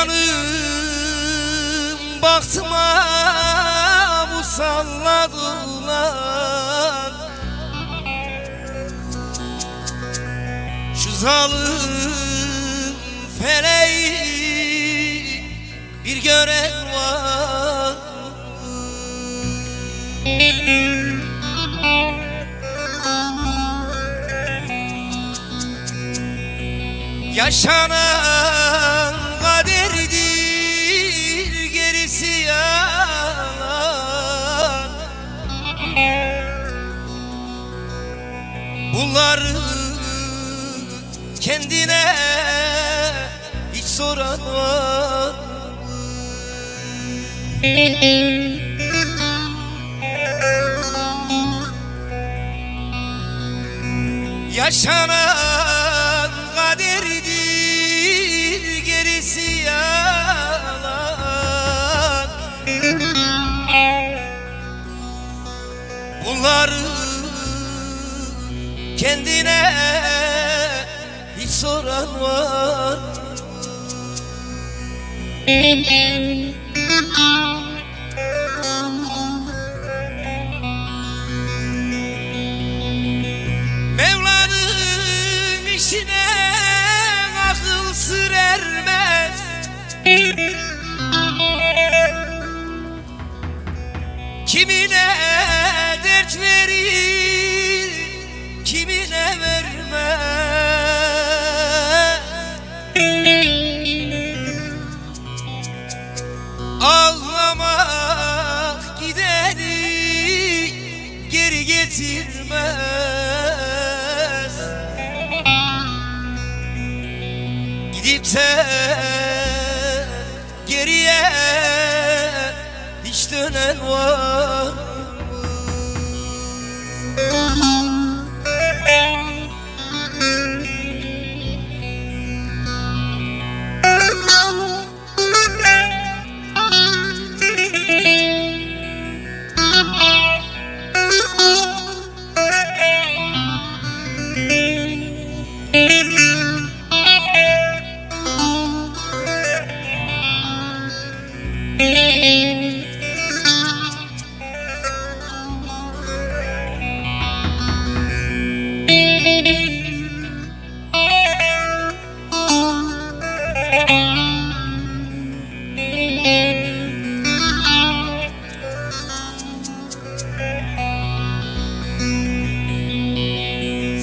Canım baktıma bu salladılar Şu zalim feleği bir gören var. Yaşanan Bunları kendine hiç soran var Yaşanan kaderdir gerisi yalan. Bunları kendine hiç soran var. Mevla'nın işine akıl sır ermez Kimine getirmez. Gidip de geriye hiç dönen var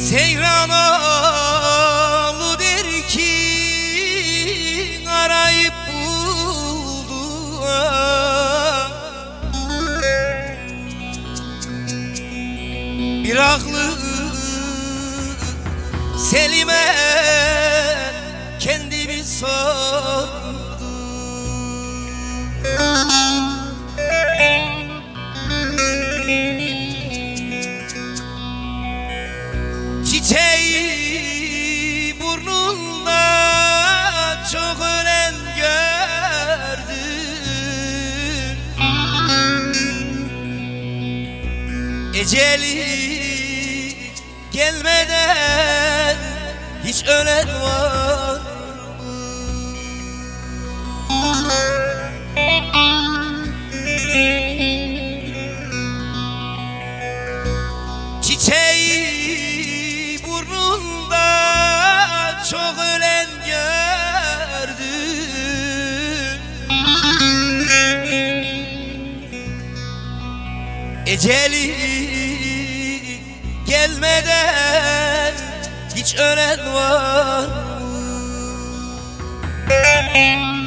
Seyran oğlu der ki arayıp buldu Bir aklı Selim'e Eceli gelmeden hiç ölen var Çiçeği burnunda çok ölen gördüm. Eceli gelmeden hiç ölen var Mevla'nın